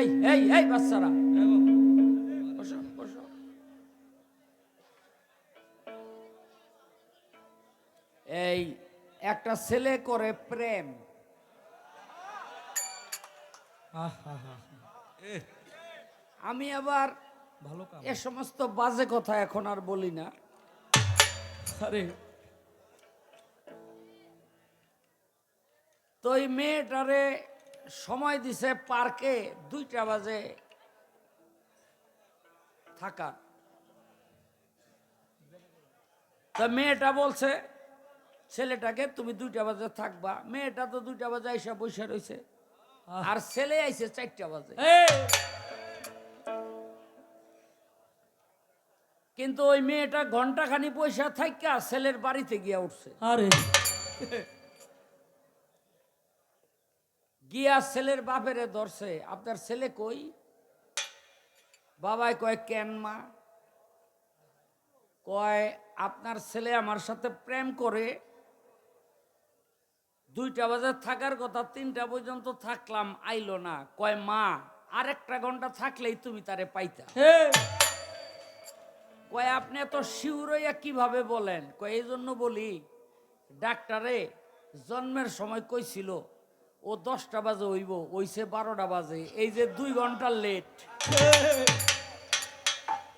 এই এই এই বাচ্চারা। এই একটা ছেলে করে প্রেম। আমি আবার ভালো এ সমস্ত বাজে কথা এখন আর বলি না। আরে। তো এই মেয়েটারে সময় দিছে পার্কে দুইটা বাজে থাকা। তা মেয়েটা বলছে ছেলেটাকে তুমি দুইটা বাজে থাকবা। মেয়েটা তো দুইটা বাজে আইসা বসে রয়েছে আর ছেলে আইছে চারটা বাজে। কিন্তু ওই মেয়েটা ঘন্টাখানি পয়সা থাকা ছেলের বাড়িতে গিয়া উঠছে। আরে। গিয়া ছেলের বাপেরে ধরছে। আপনার ছেলে কই? বাবাই কয় কেন মা? কয় আপনার ছেলে আমার সাথে প্রেম করে দুইটা বাজার থাকার কথা তিনটা পর্যন্ত থাকলাম আইলো না। কয় মা আরেকটা ঘণ্টা থাকলেই তুমি তারে পাইতা। কয় আপনি এত শিউর হইয়া কীভাবে বলেন? কয় এই জন্য বলি ডাক্তারে জন্মের সময় কইছিল ও দশটা বাজে হইব ওইছে বারোটা বাজে। এই যে দুই ঘণ্টা লেট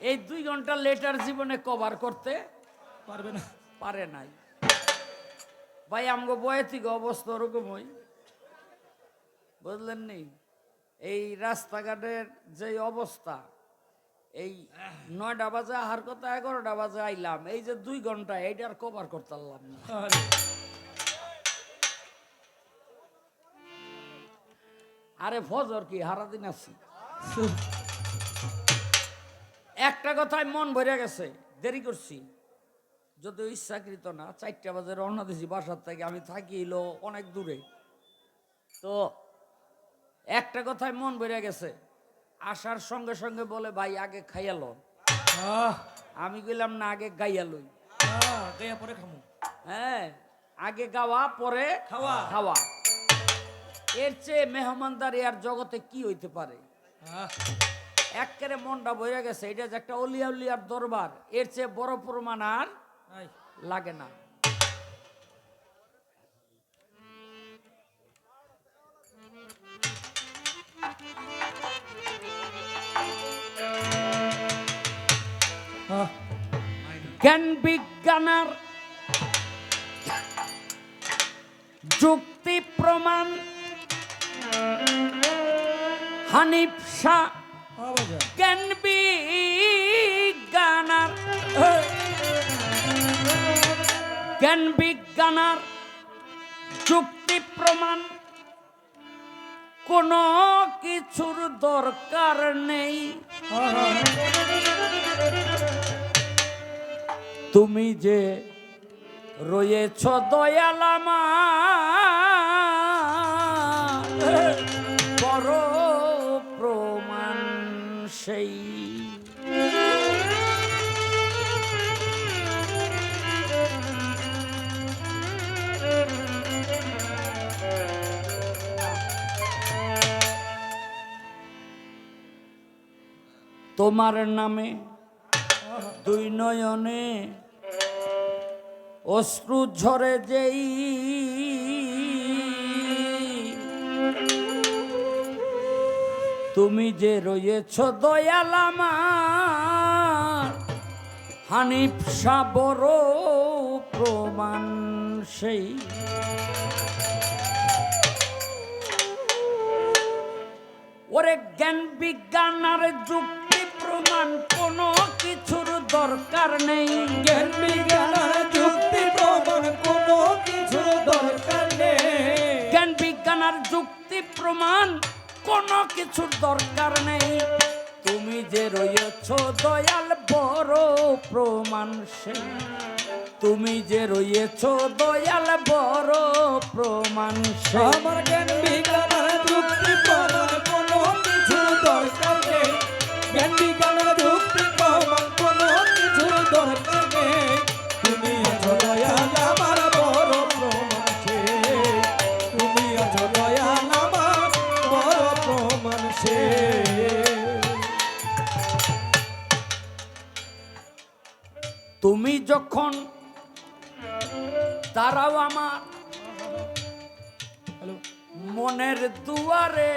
এই দুই ঘণ্টা লেটার জীবনে কভার করতে পারবে না। পারে নাই। ভাই আমগো বয়তিক অবস্থা ওরকমই বুঝলেন নি? এই রাস্তাঘাটের যে অবস্থা এই নয়টা বাজে আহার কথা এগারোটা বাজে আইলাম। এই যে দুই ঘণ্টা এইটার কভার করতে পারলাম না। আরে ফজর কি? হারাদিন আছি। একটা কথায় মন ভরে গেছে দেরি করছি। যদিও ইচ্ছাকৃত না চারটা বাজে রওনা দিছি বাসার থেকে আমি থাকি এলো অনেক দূরে। তো একটা কথায় মন ভরে গেছে আসার সঙ্গে সঙ্গে বলে ভাই আগে খাইয়ালো আমি কইলাম না আগে গাইয়া লই। আহ, পরে খামু। হ্যাঁ আগে গাওয়া পরে খাওয়া। খাওয়া। এর চেয়ে মেহমানদারি আর জগতে কি হইতে পারে? আহ, মনটা বইয়া গেছে এটা যে একটা অলিয়া উলিয়ার দরবার এর চেয়ে বড় প্রমাণ আর লাগে না। জ্ঞান বিজ্ঞানের যুক্তি প্রমাণ হানিফ শাহ। জ্ঞান বিজ্ঞানের এই, জ্ঞান বিজ্ঞানের যুক্তি প্রমাণ। কোনো কিছুর দরকার নেই। তুমি যে রয়েছ দয়ালামা সেই। তোমার নামে দুই নয়নে অশ্রু ঝরে যেই তুমি যে রয়েছ দয়ালামা হানিফ সাবর প্রমাণ সেই। ওরে জ্ঞান বিজ্ঞান আর যুক্তি প্রমাণ কোনো কিছুর দরকার নেই। জ্ঞান বিজ্ঞান আর যুক্তি প্রমাণ কোনো কিছুর দরকার নেই। জ্ঞান বিজ্ঞান আর যুক্তি প্রমাণ কোনো কিছুর দরকার নেই। তুমি যে রয়েছ দয়াল, বড় প্রমাণ সেই তুমি যে রয়েছ দয়াল, বড় প্রমাণ আমার জ্ঞান বিজ্ঞান কোনো কিছু দরকার নেই। জ্ঞান বিজ্ঞান তারাও আমার। মনের দুয়ারে।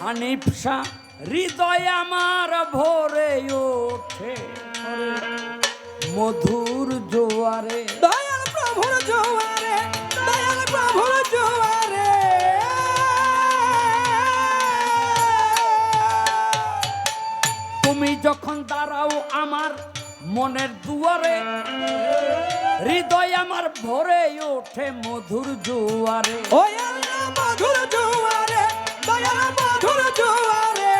হানিফসা হৃদয় আমার ভরে ওঠে। মধুর জোয়ারে। মনের দুয়ারে হৃদয় আমার ভরে ওঠে মধুর জোয়ারে। ওই মধুর জোয়ারে দয়াল মধুর জোয়ারে।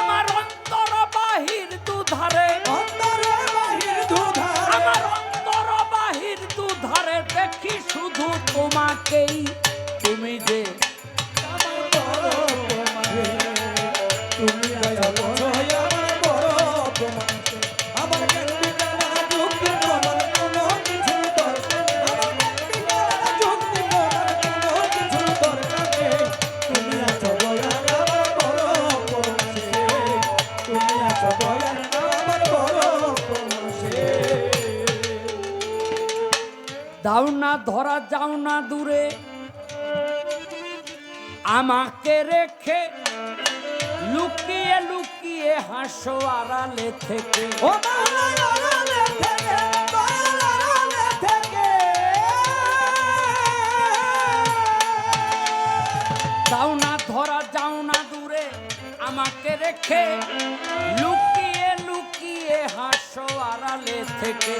আমার অন্তর বাহির দুধারে। অন্তরে বাহির দুধারে। আমার অন্তর বাহির দুধারে দেখি শুধু তোমাকেই। দাও না ধরা যাও না দূরে। আমাকে রেখে লুকিয়ে লুকিয়ে হাসো আড়ালে থেকে। ও মাওলা আড়ালে থেকে দয়াল আড়ালে থেকে। দাও না ধরা যাও না দূরে। আমাকে রেখে লুকিয়ে লুকিয়ে হাসো আড়ালে থেকে।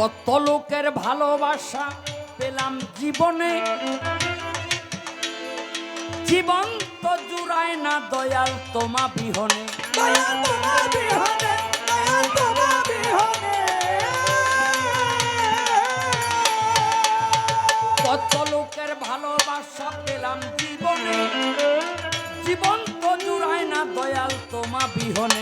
কত লোকের ভালোবাসা পেলাম জীবনে। জীবন তো জুড়ায় না দয়াল তোমা বিহনে। কত লোকের ভালোবাসা পেলাম জীবনে। জীবন তো জুড়ায় না দয়াল তোমা বিহনে।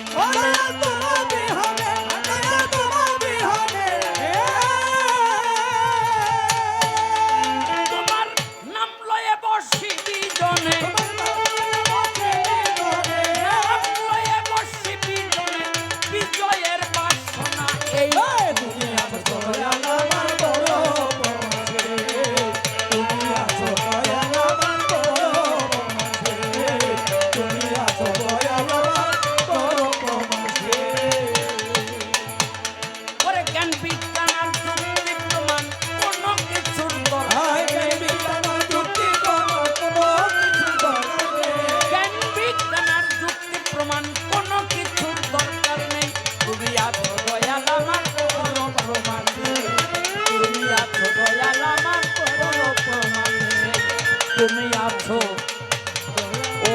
তুমি আছো ও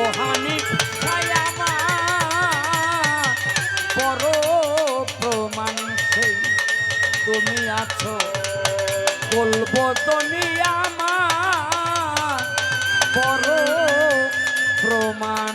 পর প্রমাণ সেই তুমি আছো বলব আমার। পর প্রমাণ